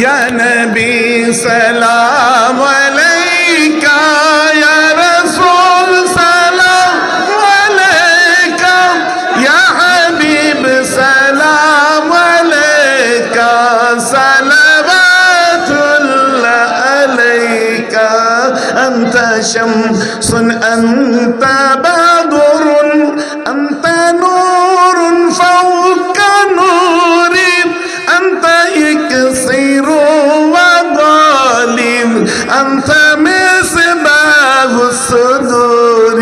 يا نبي سلام عليك يا رسول سلام عليك يا حبيب سلام عليك صلوات الله عليك أنت شمس أنت أنت مصباح الصدور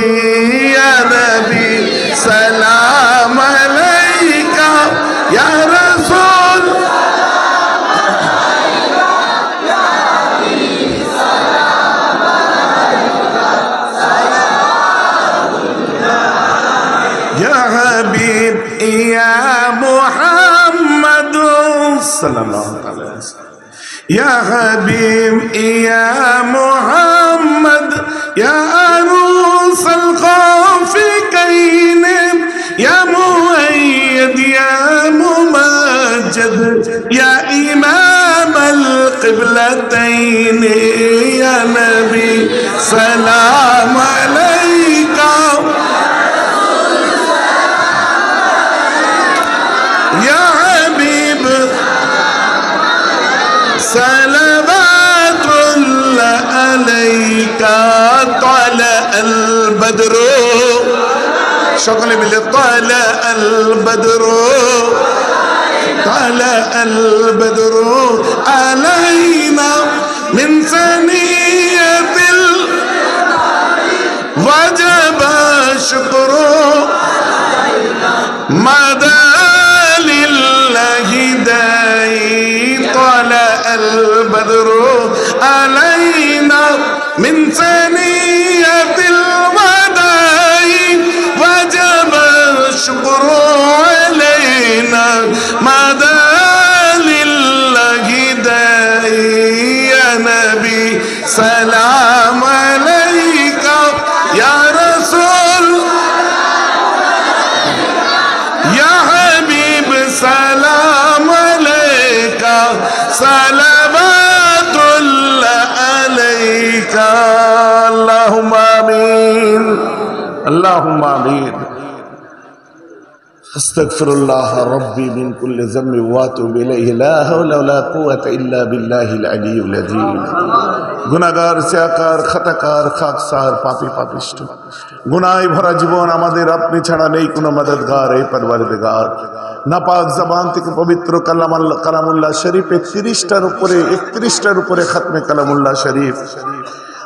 يا نبي. سلام عليك. يا رسول. يا حبيب يا محمد. صلى الله عليه وسلم. يا حبيب يا محمد يا عروس الخافقين يا مؤيد يا ممجد يا إمام القبلتين. كان طال البدر. شغل من طال البدر. طال البدر. علينا من سنة من ثنية الوداع وجب الشكر علينا مدى لله داعي يا نبي. سلام عليك يا رسول. يا حبيب سلام. اللهم امين استغفر الله ربي من كل ذنب واتوب اليه لا حول ولا قوه الا بالله العلي العظيم গুনাগার সিয়াকার খাতাকার খাকসার পাপি পাপিষ্ট গুনায় ভরা জীবন আমাদের আপনি ছাড়া নেই কোনো মদদগার এই পরবারদিগার নাপাক জবান থেকে পবিত্র কালামাল্লাহ কালামুল্লাহ শরীফে তিরিশটার উপরে একত্রিশটার উপরে খাতমে কালামুল্লাহ শরীফ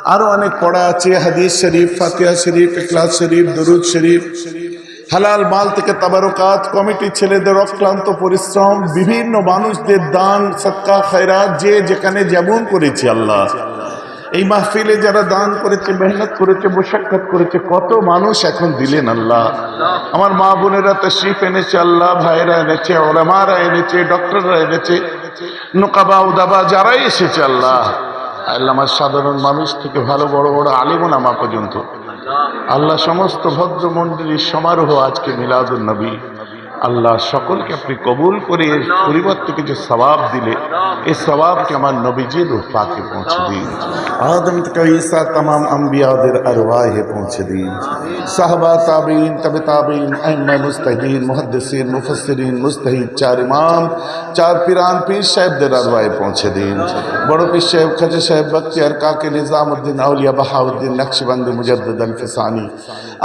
আরও অনেক পড়া আছে, হাদিস শরীফ, ফাতিহা শরীফ, ইখলাস শরীফ, দরুদ শরীফ। হালাল মাল থেকে তাবারকাত, কমিটি ছেলেদের অক্লান্ত পরিশ্রম, বিভিন্ন মানুষদের দান সৎকা খয়রাত, যে যেখানে যেমন করেছে আল্লাহ। এই মাহফিলে যারা দান করেছে, মেহনত করেছে, মোশাক্কাত করেছে, কত মানুষ এখন দিলেন আল্লাহ। আমার মা বোনেরা তশরিফ এনেছে আল্লাহ ভাইরা এনেছে, ওলামারা এনেছে, ডক্টররা এনেছে, নোকাবা, উদাবা, যারাই এসেছে আল্লাহ। আল্লাহ আমার সাধারণ মানুষ থেকে ভালো, বড় বড় আলিমোনামা পর্যন্ত। আল্লাহ সমস্ত ভদ্র মন্ডলীর সমারোহ আজকে মিলাদুল নবী। আল্লাহ সকলকে আপনি কবুল করে এর পরিবর্তে কিছু সবাব দিলে এই সবাবকে আমার নবীজির রূপাকে পৌঁছে দিন আদম ঈসা तमाम আম্বিয়াদের আরওয়াহে পৌঁছে দিন সাহবা তাবিন তবে তাবিন আহমা মুস্তাহিন মুহদ্দিসিন মুফসরিন মুস্তাহিদ চার ইমাম চার পিরান পীর সাহেবদের আরওয়াহে পৌঁছে দিন বড় পীর সাহেব খাজা সাহেব বখতিয়ার কাকে নিজামউদ্দিন আউলিয়া বাহাউদ্দিন নকশবন্দি মুজদ্দদ আল ফিসানি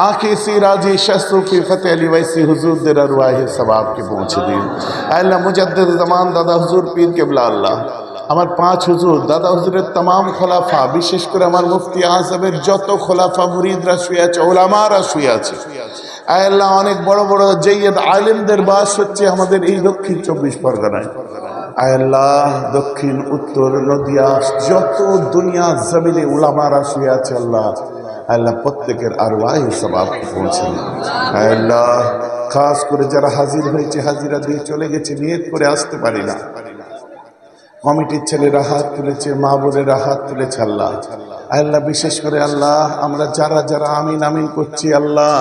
আখি সিরাজি শাসরুফি ফতে আলী ওয়াইসি হুজুরদের আরওয়াহে সবাবকে পৌঁছে দিন। আল্লাহ, মুজদ্দিদ জামান দাদা হুজুর পীর কেবলা আল্লাহ। আমার পাঁচ হুজুর, দাদা হুজুরের তাম খোলাফা, বিশেষ করে আমার মুফতি আজমের যত খোলাফা মুরিদরা শুয়ে আছে, ওলামারা শুয়ে আছে। আল্লাহ, অনেক বড় বড় জৈয়দ আলেমদের বাস হচ্ছে আমাদের এই দক্ষিণ চব্বিশ পরগনায়। আল্লাহ, দক্ষিণ, উত্তর, নদিয়া, যত দুনিয়া জমিনে ওলামারা শুয়ে আছে আল্লাহ। আল্লাহ প্রত্যেকের আর ওয়াই সবাব পৌঁছে আল্লাহ, খাস করে যারা হাজির হয়েছে, হাজিরা দিয়ে চলে গেছে, নিয়ত করে আসতে পারি না। কমিটির ছেলেরা হাত তুলেছে মা বোনেরা হাত তুলেছে আল্লাহ। আল্লাহ, বিশেষ করে আল্লাহ, আমরা যারা যারা আমিন আমিন করছি আল্লাহ,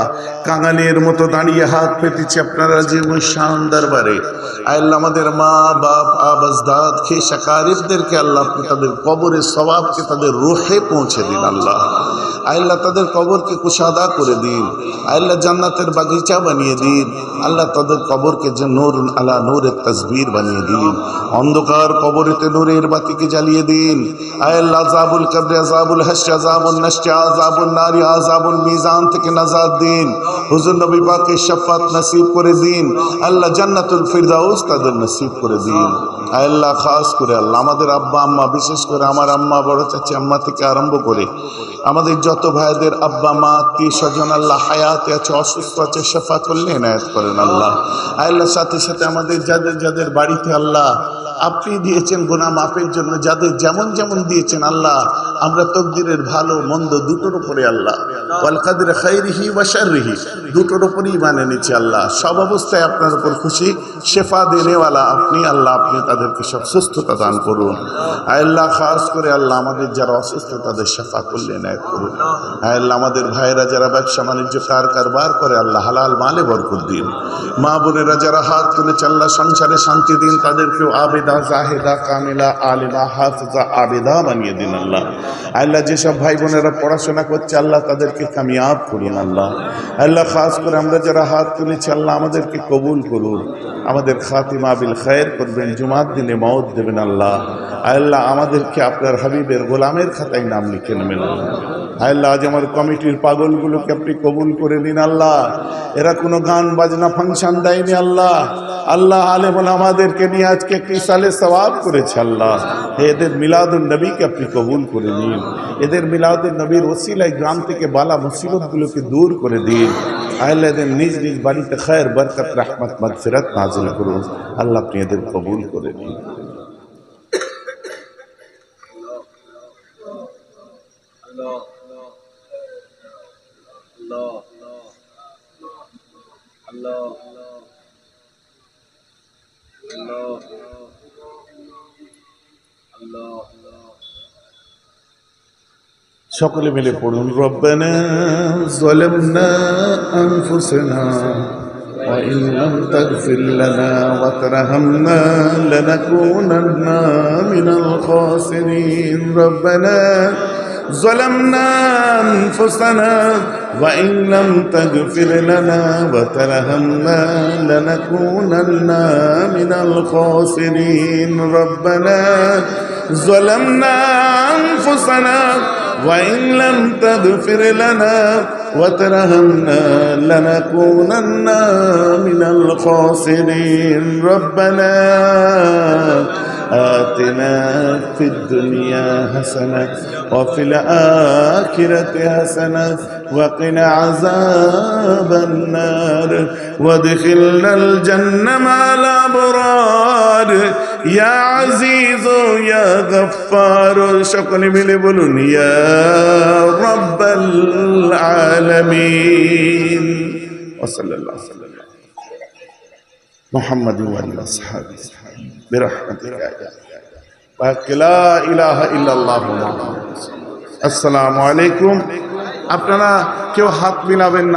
কাঙালির মতো দাঁড়িয়ে হাত পেতেছি আপনারা যে ওই শান দরবারে। আল্লাহ, আমাদের মা, বাপ আবাজদাদ খে শাকারিফদেরকে আল্লাহ আপনি তাদের কবরের স্বভাবকে তাদের রোহে পৌঁছে দিন আল্লাহ। আল্লাহ তাদের কবরকে কুশাদা করে দিন। আল্লাহ জান্নাতের বাগিচা বানিয়ে দিন। আল্লাহ তাদের কবরকে যে নূর আলা নূরের তসবির বানিয়ে দিন। অন্ধকার কবরেতে নূরের বাতিকে জ্বালিয়ে দিন। আল্লাহ আজাবুল কবরে আজাবুল হাসি আজাবুল নষ্টি আজাবুল নারী আজাবুল মিজান থেকে নাজাদ দিন। হুজুর নবী পাকে শফাত নসিব করে দিন। আল্লাহ জান্নাতুল ফিরদাউস তাদের নসিব করে দিন। আল্লাহ, খাস করে আল্লাহ। আমাদের আব্বা, আম্মা, বিশেষ করে আমার আম্মা, বড় চাচি, আম্মা থেকে আরম্ভ করে আমাদের যত ভাইদের আব্বা, মা আত্মীয় স্বজন, আল্লাহ হায়াতে আছে, অসুস্থ আছে সেফা করলে এনায়ত করেন আল্লাহ। আল্লাহ সাথে সাথে আমাদের যাদের যাদের বাড়িতে আল্লাহ আপনি দিয়েছেন গোনা মাপের জন্য, যাদের যেমন যেমন দিয়েছেন আল্লাহ, আমরা তকদিরের ভালো, মন্দ দুটোর উপরে আল্লাহ। ওয়ালকাদের খাইরিহি ওয়াশারিহি দুটোর উপরেই মানে নিচ্ছি আল্লাহ। সব অবস্থায় আপনার উপর খুশি, শেফা দেনেওয়ালা আপনি, আল্লাহ আপনি তাদেরকে সব সুস্থতা দান করুন। আল্লাহ, খাস করে আল্লাহ আমাদের যারা অসুস্থ, তাদের শেফা করলে ন্যায় করুন। আল্লাহ, আমাদের ভাইয়েরা যারা ব্যবসা বাণিজ্য, কার কারবার করে, আল্লাহ হালাল মালে বরকত দিন। মা বোনেরা যারা হাত তুলেছে, আল্লাহ সংসারে শান্তি দিন, তাদেরকেও আবেদা জাহেদা কামিলা আলিমা হাফিজা আবেদা বানিয়ে দিন আল্লাহ। আল্লাহ যেসব ভাই বোনেরা পড়াশোনা করছে, আল্লাহ তাদেরকে কামিয়াব করুন আল্লাহ। আল্লাহ খাস করে আমরা যারা হাত তুলেছি, আল্লাহ আমাদেরকে কবুল করুন আমাদের খাতিমা বিল খায়ের করবেন, জুমার দিনে মত দেবেন আল্লাহ। আল্লাহ আমাদেরকে আপনার হাবিবের গোলামের খাতায় নাম লিখে নেবেন আল্লাহ। আজ আমার কমিটির পাগলগুলোকে আপনি কবুল করে নিন আল্লাহ। এরা কোনো গান, বাজনা, ফাংশন দেয়নি আল্লাহ। আল্লাহ আলেমন আমাদেরকে নিয়ে আজকে একটি সালে সবাব করেছে আল্লাহ। এদের মিলাদুল নবীকে আপনি কবুল করে নিন। এদের মিলাদুল নবীর ওসিলায় গ্রাম থেকে বালা মুসিবতগুলোকে দূর করে দিন। আল্লাহ, এদের নিজ নিজ বাড়িতে খায়ের বরকত, রহমত, মগফিরত নাজিল করুন। আল্লাহ আপনি এদের কবুল করে নিন। সকলে মিলে পড়ুন রব্বানা ظلمنا أنفسنا وإن لم تغفر لنا وترحمنا لنكونن من الخاسرين ربنا ظلمنا أنفسنا وإن لم تغفر لنا وترحمنا لنكونن من الخاسرين ربنا ظلمنا أنفسنا وإن لم تغفر لنا وترحمنا لنكونن من الخاسرين. ربنا آتنا في الدنيا حسنة وفي الآخرة حسنة وقنا عذاب النار. وادخلنا الجنة مع الأبرار. يا عزيز يا غفار شكرني من بلون يا رب العالمين. وصلى الله وسلم. محمد وعلى أصحابه আসসালামু আলাইকুম। আপনারা কেউ হাত মিলাবেন না।